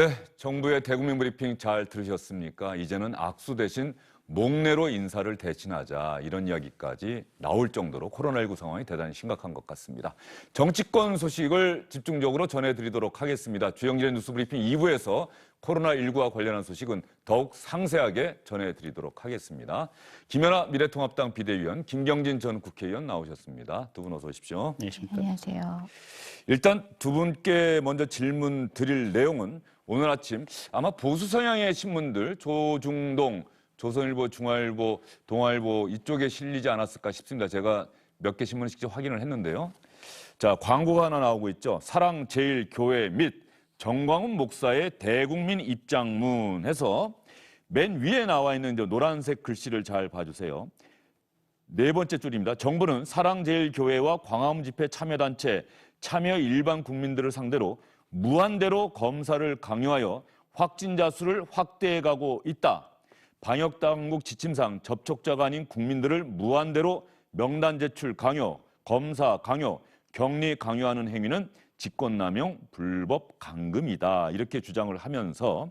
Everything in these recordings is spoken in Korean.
네, 정부의 대국민 브리핑 잘 들으셨습니까? 이제는 악수 대신 목례로 인사를 대신하자 이런 이야기까지 나올 정도로 코로나19 상황이 대단히 심각한 것 같습니다. 정치권 소식을 집중적으로 전해드리도록 하겠습니다. 주영진의 뉴스 브리핑 2부에서 코로나19와 관련한 소식은 더욱 상세하게 전해드리도록 하겠습니다. 김연아 미래통합당 비대위원, 김경진 전 국회의원 나오셨습니다. 두 분 어서 오십시오. 안녕하십니까. 안녕하세요. 일단 두 분께 먼저 질문 드릴 내용은 오늘 아침 아마 보수 성향의 신문들 조중동, 조선일보, 중앙일보, 동아일보 이쪽에 실리지 않았을까 싶습니다. 제가 몇 개 신문을 직접 확인을 했는데요. 자, 광고가 하나 나오고 있죠. 사랑 제일 교회 및 정광훈 목사의 대국민 입장문 해서 맨 위에 나와 있는 저 노란색 글씨를 잘 봐주세요. 네 번째 줄입니다. 정부는 사랑제일교회와 광화문 집회 참여단체, 참여 일반 국민들을 상대로 무한대로 검사를 강요하여 확진자 수를 확대해 가고 있다. 방역 당국 지침상 접촉자가 아닌 국민들을 무한대로 명단 제출 강요, 검사 강요, 격리 강요하는 행위는 직권남용, 불법 감금이다. 이렇게 주장을 하면서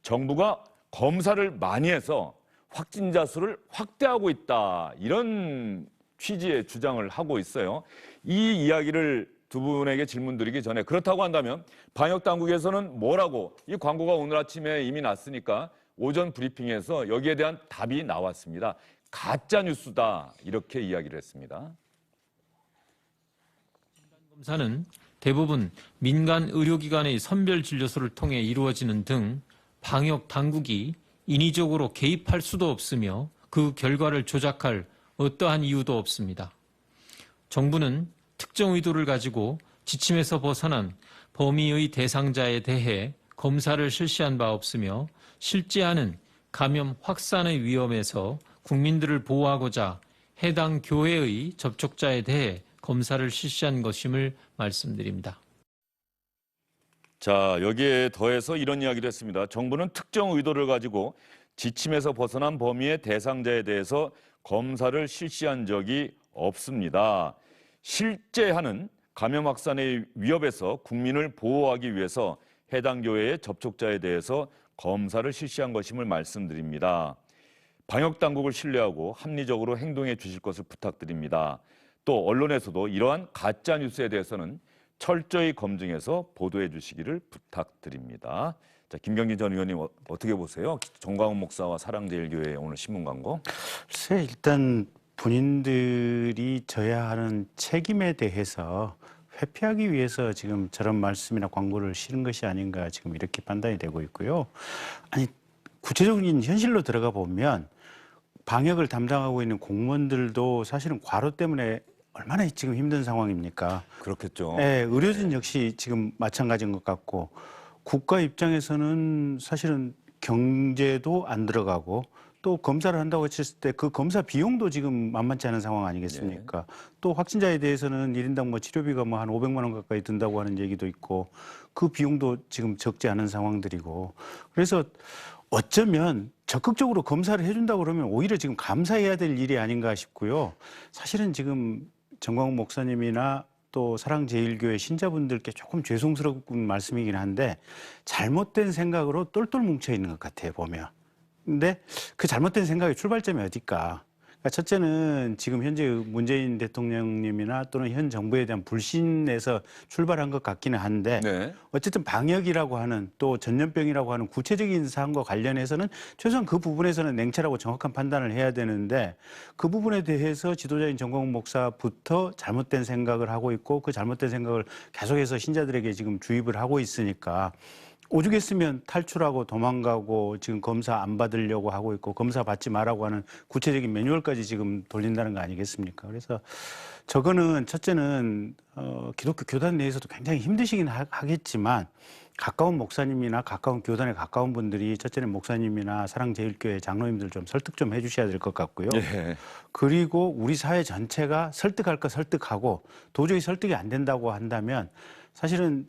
정부가 검사를 많이 해서 확진자 수를 확대하고 있다. 이런 취지의 주장을 하고 있어요. 이 이야기를 두 분에게 질문 드리기 전에 그렇다고 한다면 방역 당국에서는 뭐라고 이 광고가 오늘 아침에 이미 났으니까 오전 브리핑에서 여기에 대한 답이 나왔습니다. 가짜 뉴스다. 이렇게 이야기를 했습니다. 검사는 대부분 민간 의료기관의 선별 진료소를 통해 이루어지는 등 방역 당국이 인위적으로 개입할 수도 없으며 그 결과를 조작할 어떠한 이유도 없습니다. 정부는 특정 의도를 가지고 지침에서 벗어난 범위의 대상자에 대해 검사를 실시한 바 없으며 실제하는 감염 확산의 위험에서 국민들을 보호하고자 해당 교회의 접촉자에 대해 검사를 실시한 것임을 말씀드립니다. 자, 여기에 더해서 이런 이야기를 했습니다. 정부는 특정 의도를 가지고 지침에서 벗어난 범위의 대상자에 대해서 검사를 실시한 적이 없습니다. 실제 하는 감염 확산의 위협에서 국민을 보호하기 위해서 해당 교회의 접촉자에 대해서 검사를 실시한 것임을 말씀드립니다. 방역 당국을 신뢰하고 합리적으로 행동해 주실 것을 부탁드립니다. 또 언론에서도 이러한 가짜 뉴스에 대해서는 철저히 검증해서 보도해 주시기를 부탁드립니다. 자, 김경진 전 의원님 어, 어떻게 보세요? 정광훈 목사와 사랑제일교회 오늘 신문 광고. 글쎄 일단 본인들이 져야 하는 책임에 대해서 회피하기 위해서 지금 저런 말씀이나 광고를 실은 것이 아닌가 지금 이렇게 판단이 되고 있고요. 아니 구체적인 현실로 들어가 보면 방역을 담당하고 있는 공무원들도 사실은 과로 때문에 얼마나 지금 힘든 상황입니까? 그렇겠죠. 네, 의료진 역시 지금 마찬가지인 것 같고 국가 입장에서는 사실은 경제도 안 들어가고 또 검사를 한다고 했을 때 그 검사 비용도 지금 만만치 않은 상황 아니겠습니까? 또 확진자에 대해서는 일인당뭐 치료비가 뭐 한 500만 원 가까이 든다고 하는 얘기도 있고 그 비용도 지금 적지 않은 상황들이고 그래서 어쩌면 적극적으로 검사를 해준다고 그러면 오히려 지금 감사해야 될 일이 아닌가 싶고요. 사실은 지금 정광훈 목사님이나 또 사랑제일교회 신자분들께 조금 죄송스러운 말씀이긴 한데 잘못된 생각으로 똘똘 뭉쳐 있는 것 같아요 보면. 근데 그 잘못된 생각의 출발점이 어딜까? 그러니까 첫째는 지금 현재 문재인 대통령님이나 또는 현 정부에 대한 불신에서 출발한 것 같기는 한데 네. 어쨌든 방역이라고 하는 또 전염병이라고 하는 구체적인 사항과 관련해서는 최소한 그 부분에서는 냉철하고 정확한 판단을 해야 되는데 그 부분에 대해서 지도자인 정광훈 목사부터 잘못된 생각을 하고 있고 그 잘못된 생각을 계속해서 신자들에게 지금 주입을 하고 있으니까 오죽했으면 탈출하고 도망가고 지금 검사 안 받으려고 하고 있고 검사 받지 말라고 하는 구체적인 매뉴얼까지 지금 돌린다는 거 아니겠습니까? 그래서 저거는 첫째는 어, 기독교 교단 내에서도 굉장히 힘드시긴 하, 하겠지만 가까운 목사님이나 가까운 교단에 가까운 분들이 첫째는 목사님이나 사랑제일교회 장로님들 좀 설득 좀 해주셔야 될 것 같고요. 예. 그리고 우리 사회 전체가 설득할 거 설득하고 도저히 설득이 안 된다고 한다면 사실은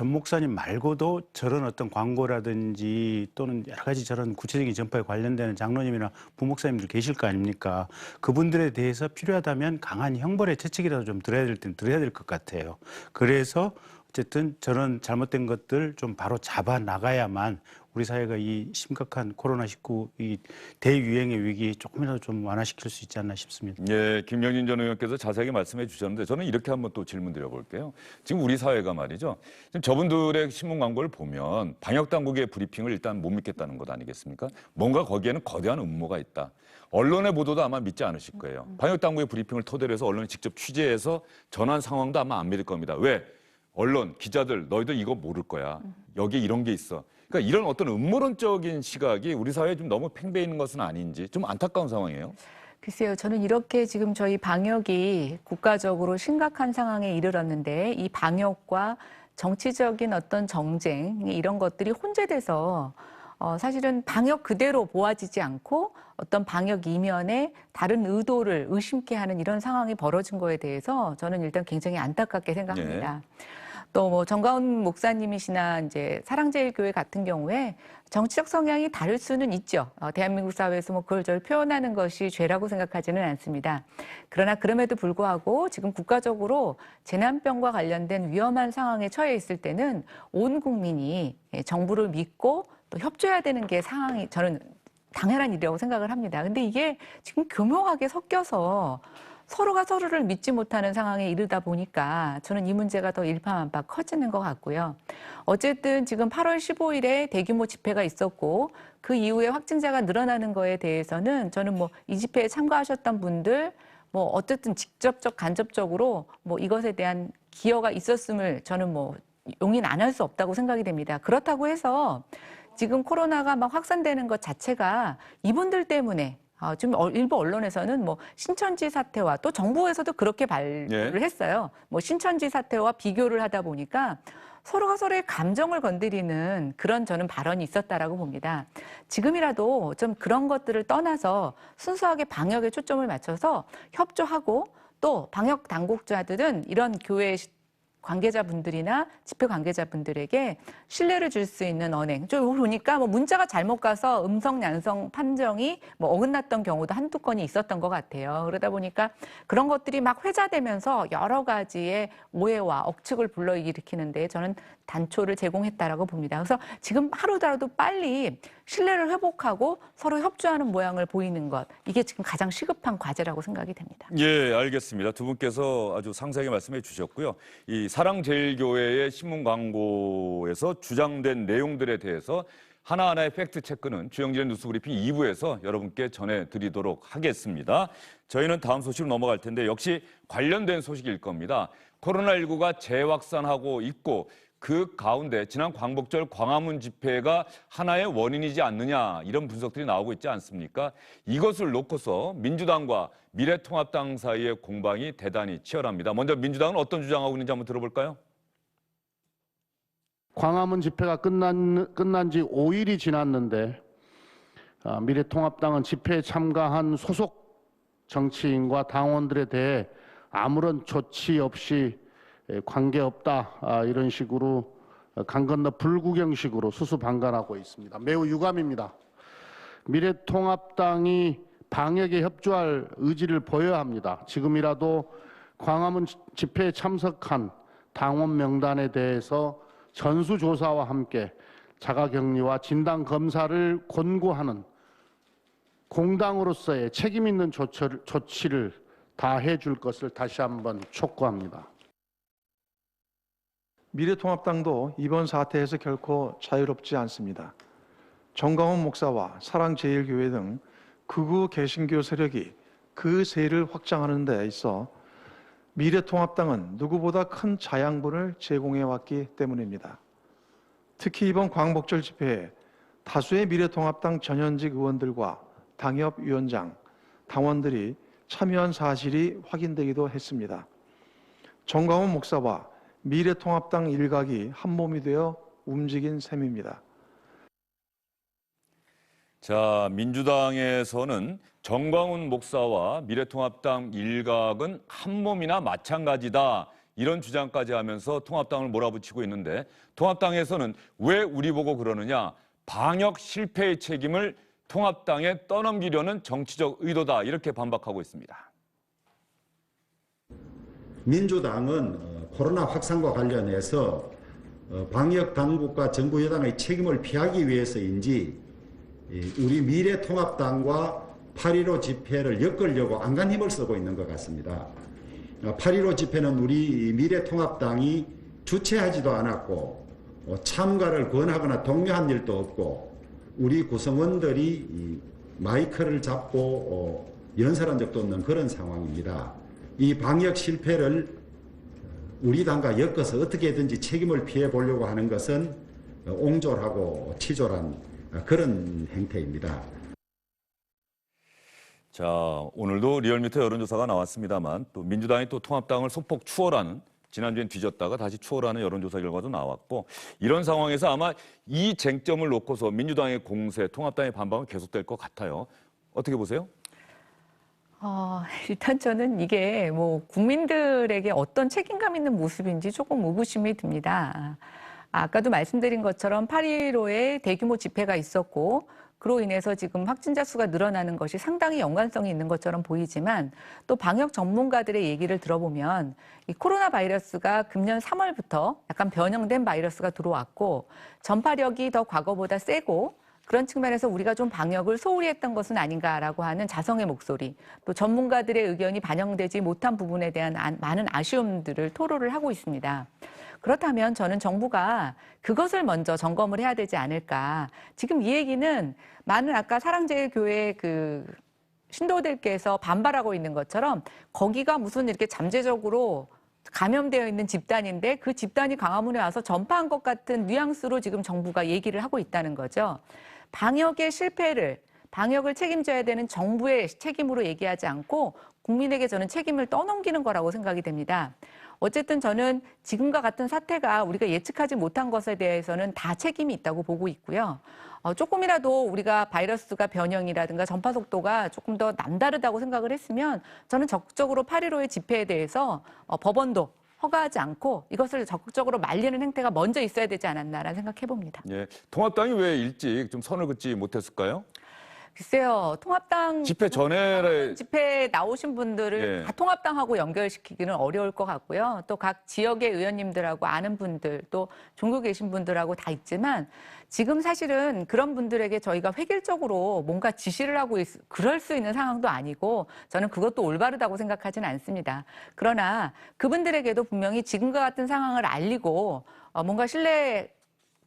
전 목사님 말고도 저런 어떤 광고라든지 또는 여러 가지 저런 구체적인 전파에 관련되는 장로님이나 부목사님들 계실 거 아닙니까? 그분들에 대해서 필요하다면 강한 형벌의 채찍이라도 좀 들어야 될 땐 들어야 될 것 같아요. 그래서 어쨌든 저런 잘못된 것들 좀 바로 잡아 나가야만 우리 사회가 이 심각한 코로나19 이 대유행의 위기 조금이라도 좀 완화시킬 수 있지 않나 싶습니다. 예, 김영진 전 의원께서 자세하게 말씀해 주셨는데 저는 이렇게 한번 또 질문 드려볼게요. 지금 우리 사회가 말이죠. 지금 저분들의 신문 광고를 보면 방역 당국의 브리핑을 일단 못 믿겠다는 것 아니겠습니까? 뭔가 거기에는 거대한 음모가 있다. 언론의 보도도 아마 믿지 않으실 거예요. 방역 당국의 브리핑을 토대로 해서 언론이 직접 취재해서 전한 상황도 아마 안 믿을 겁니다. 왜? 언론, 기자들, 너희들 이거 모를 거야. 여기 이런 게 있어. 그러니까 이런 어떤 음모론적인 시각이 우리 사회에 좀 너무 팽배해 있는 것은 아닌지 좀 안타까운 상황이에요. 글쎄요, 저는 이렇게 지금 저희 방역이 국가적으로 심각한 상황에 이르렀는데 이 방역과 정치적인 어떤 정쟁 이런 것들이 혼재돼서 어, 사실은 방역 그대로 보아지지 않고 어떤 방역 이면에 다른 의도를 의심케 하는 이런 상황이 벌어진 거에 대해서 저는 일단 굉장히 안타깝게 생각합니다. 또 뭐 정가운 목사님이시나 이제 사랑제일교회 같은 경우에 정치적 성향이 다를 수는 있죠. 어, 대한민국 사회에서 뭐 그걸 저를 표현하는 것이 죄라고 생각하지는 않습니다. 그러나 그럼에도 불구하고 지금 국가적으로 재난병과 관련된 위험한 상황에 처해 있을 때는 온 국민이 예, 정부를 믿고 또 협조해야 되는 게 상황이 저는 당연한 일이라고 생각을 합니다. 근데 이게 지금 교묘하게 섞여서 서로가 서로를 믿지 못하는 상황에 이르다 보니까 저는 이 문제가 더 일파만파 커지는 것 같고요. 어쨌든 지금 8월 15일에 대규모 집회가 있었고 그 이후에 확진자가 늘어나는 거에 대해서는 저는 뭐 이 집회에 참가하셨던 분들 뭐 어쨌든 직접적 간접적으로 뭐 이것에 대한 기여가 있었음을 저는 뭐 용인 안 할 수 없다고 생각이 됩니다. 그렇다고 해서 지금 코로나가 막 확산되는 것 자체가 이분들 때문에 아, 지금 어- 일부 언론에서는 뭐 신천지 사태와 또 정부에서도 그렇게 발표를 예. 했어요. 뭐 신천지 사태와 비교를 하다 보니까 서로가 서로의 감정을 건드리는 그런 저는 발언이 있었다라고 봅니다. 지금이라도 좀 그런 것들을 떠나서 순수하게 방역에 초점을 맞춰서 협조하고 또 방역 당국자들은 이런 교회 관계자분들이나 집회 관계자분들에게 신뢰를 줄 수 있는 언행. 저 보니까 뭐 문자가 잘못 가서 음성 양성 판정이 뭐 어긋났던 경우도 한두 건이 있었던 것 같아요. 그러다 보니까 그런 것들이 막 회자되면서 여러 가지의 오해와 억측을 불러일으키는데 저는 단초를 제공했다라고 봅니다. 그래서 지금 하루라도 빨리 신뢰를 회복하고 서로 협조하는 모양을 보이는 것 이게 지금 가장 시급한 과제라고 생각이 됩니다. 예, 알겠습니다. 두 분께서 아주 상세하게 말씀해 주셨고요. 이 사랑제일교회의 신문 광고에서 주장된 내용들에 대해서 하나하나의 팩트 체크는 주영진의 뉴스 브리핑 2부에서 여러분께 전해드리도록 하겠습니다. 저희는 다음 소식으로 넘어갈 텐데 역시 관련된 소식일 겁니다. 코로나19가 재확산하고 있고 그 가운데 지난 광복절 광화문 집회가 하나의 원인이지 않느냐 이런 분석들이 나오고 있지 않습니까? 이것을 놓고서 민주당과 미래통합당 사이의 공방이 대단히 치열합니다. 먼저 민주당은 어떤 주장하고 있는지 한번 들어볼까요? 광화문 집회가 끝난, 끝난 지 5일이 지났는데 아, 미래통합당은 집회에 참가한 소속 정치인과 당원들에 대해 아무런 조치 없이 에, 관계없다 아, 이런 식으로 어, 강 건너 불구경식으로 수수방관하고 있습니다. 매우 유감입니다. 미래통합당이 방역에 협조할 의지를 보여야 합니다. 지금이라도 광화문 지- 집회에 참석한 당원 명단에 대해서 전수조사와 함께 자가격리와 진단검사를 권고하는 공당으로서의 책임 있는 조치를 다해 줄 것을 다시 한번 촉구합니다. 미래통합당도 이번 사태에서 결코 자유롭지 않습니다. 정광훈 목사와 사랑제일교회 등 극우 개신교 세력이 그 세를 확장하는 데 있어 미래통합당은 누구보다 큰 자양분을 제공해 왔기 때문입니다. 특히 이번 광복절 집회에 다수의 미래통합당 전현직 의원들과 당협위원장, 당원들이 참여한 사실이 확인되기도 했습니다. 정광훈 목사와 미래통합당 일각이 한 몸이 되어 움직인 셈입니다. 자, 민주당에서는 정광훈 목사와 미래통합당 일각은 한 몸이나 마찬가지다. 이런 주장까지 하면서 통합당을 몰아붙이고 있는데 통합당에서는 왜 우리 보고 그러느냐? 방역 실패의 책임을 통합당에 떠넘기려는 정치적 의도다. 이렇게 반박하고 있습니다. 민주당은 어, 코로나 확산과 관련해서 어, 방역 당국과 정부 여당의 책임을 피하기 위해서인지 이 우리 미래통합당과 8.15 집회를 엮으려고 안간 힘을 쓰고 있는 것 같습니다. 8.15 집회는 우리 미래통합당이 주최하지도 않았고 어, 참가를 권하거나 독려한 일도 없고 우리 구성원들이 이 마이크를 잡고 어, 연설한 적도 없는 그런 상황입니다. 이 방역 실패를 우리 당과 엮어서 어떻게든지 책임을 피해 보려고 하는 것은 어, 옹졸하고 치졸한 어, 그런 행태입니다. 자, 오늘도 리얼미터 여론조사가 나왔습니다만 또 민주당이 또 통합당을 소폭 추월하는 지난주엔 뒤졌다가 다시 추월하는 여론조사 결과도 나왔고 이런 상황에서 아마 이 쟁점을 놓고서 민주당의 공세, 통합당의 반박은 계속될 것 같아요. 어떻게 보세요? 어, 일단 저는 이게 뭐 국민들에게 어떤 책임감 있는 모습인지 조금 의구심이 듭니다. 아, 아까도 말씀드린 것처럼 8.15에 대규모 집회가 있었고 그로 인해서 지금 확진자 수가 늘어나는 것이 상당히 연관성이 있는 것처럼 보이지만 또 방역 전문가들의 얘기를 들어보면 이 코로나 바이러스가 금년 3월부터 약간 변형된 바이러스가 들어왔고 전파력이 더 과거보다 세고 그런 측면에서 우리가 좀 방역을 소홀히 했던 것은 아닌가라고 하는 자성의 목소리, 또 전문가들의 의견이 반영되지 못한 부분에 대한 아- 많은 아쉬움들을 토로를 하고 있습니다. 그렇다면 저는 정부가 그것을 먼저 점검을 해야 되지 않을까. 지금 이 얘기는 많은 아까 사랑제일교회 그 신도들께서 반발하고 있는 것처럼 거기가 무슨 이렇게 잠재적으로 감염되어 있는 집단인데 그 집단이 광화문에 와서 전파한 것 같은 뉘앙스로 지금 정부가 얘기를 하고 있다는 거죠. 방역의 실패를 방역을 책임져야 되는 정부의 책임으로 얘기하지 않고 국민에게 저는 책임을 떠넘기는 거라고 생각이 됩니다. 어쨌든 저는 지금과 같은 사태가 우리가 예측하지 못한 것에 대해서는 다 책임이 있다고 보고 있고요. 어, 조금이라도 우리가 바이러스가 변형이라든가 전파 속도가 조금 더 남다르다고 생각을 했으면 저는 적극적으로 8.15의 집회에 대해서 어, 법원도 허가하지 않고 이것을 적극적으로 말리는 행태가 먼저 있어야 되지 않았나라는 생각해 봅니다. 예, 통합당이 왜 일찍 좀 선을 긋지 못했을까요? 글쎄요, 통합당 집회 전에 집회에 나오신 분들을 예. 다 통합당하고 연결시키기는 어려울 것 같고요. 또 각 지역의 의원님들하고 아는 분들, 또 종교 계신 분들하고 다 있지만 지금 사실은 그런 분들에게 저희가 획일적으로 뭔가 지시를 하고 있, 그럴 수 있는 상황도 아니고 저는 그것도 올바르다고 생각하지는 않습니다. 그러나 그분들에게도 분명히 지금과 같은 상황을 알리고 어, 뭔가 신뢰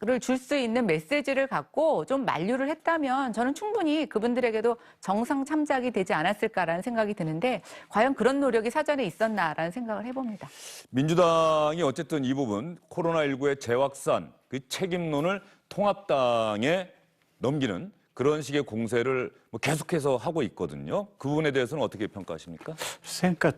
를 줄 수 있는 메시지를 갖고 좀 만류를 했다면 저는 충분히 그분들에게도 정상 참작이 되지 않았을까라는 생각이 드는데 과연 그런 노력이 사전에 있었나라는 생각을 해봅니다. 민주당이 어쨌든 이 부분 코로나19의 재확산 그 책임론을 통합당에 넘기는 그런 식의 공세를 뭐 계속해서 하고 있거든요. 그 부분에 대해서는 어떻게 평가하십니까? 그러니까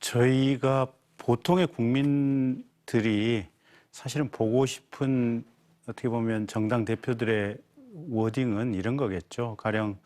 저희가 보통의 국민들이 사실은 보고 싶은 어떻게 보면 정당 대표들의 워딩은 이런 거겠죠. 가령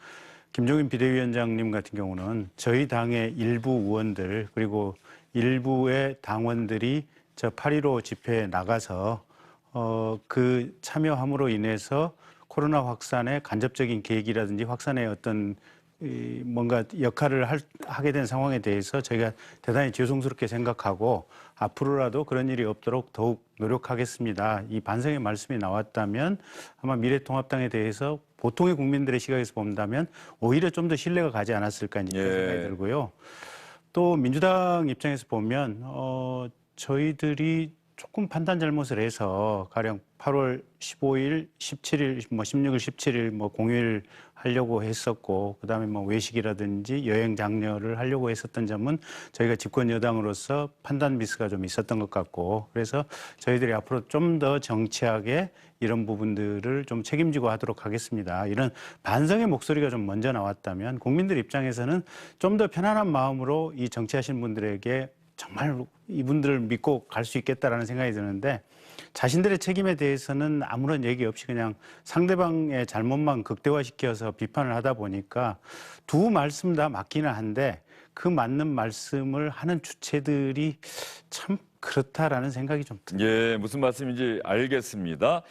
김종인 비대위원장님 같은 경우는 저희 당의 일부 의원들 그리고 일부의 당원들이 저 8.15 집회에 나가서 어, 그 참여함으로 인해서 코로나 확산의 간접적인 계획이라든지 확산의 어떤 이 뭔가 역할을 할, 하게 된 상황에 대해서 저희가 대단히 죄송스럽게 생각하고 앞으로라도 그런 일이 없도록 더욱 노력하겠습니다. 이 반성의 말씀이 나왔다면 아마 미래통합당에 대해서 보통의 국민들의 시각에서 본다면 오히려 좀 더 신뢰가 가지 않았을까 이제 그런 예. 생각이 들고요. 또 민주당 입장에서 보면 어 저희들이 조금 판단 잘못을 해서 가령 8월 15일, 17일, 뭐 16일, 17일 뭐 공휴일 하려고 했었고 그다음에 뭐 외식이라든지 여행 장려를 하려고 했었던 점은 저희가 집권 여당으로서 판단 미스가 좀 있었던 것 같고 그래서 저희들이 앞으로 좀 더 정치하게 이런 부분들을 좀 책임지고 하도록 하겠습니다. 이런 반성의 목소리가 좀 먼저 나왔다면 국민들 입장에서는 좀 더 편안한 마음으로 이 정치하신 분들에게 정말 이분들을 믿고 갈 수 있겠다라는 생각이 드는데 자신들의 책임에 대해서는 아무런 얘기 없이 그냥 상대방의 잘못만 극대화시켜서 비판을 하다 보니까 두 말씀 다 맞기는 한데 그 맞는 말씀을 하는 주체들이 참 그렇다라는 생각이 좀 듭니다. 예, 무슨 말씀인지 알겠습니다.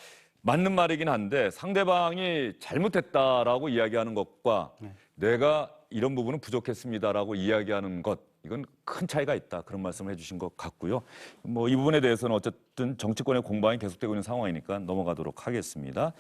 맞는 말이긴 한데 상대방이 잘못했다라고 이야기하는 것과 내가 이런 부분은 부족했습니다라고 이야기하는 것 이건 큰 차이가 있다 그런 말씀을 해주신 것 같고요. 뭐 이 부분에 대해서는 어쨌든 정치권의 공방이 계속되고 있는 상황이니까 넘어가도록 하겠습니다.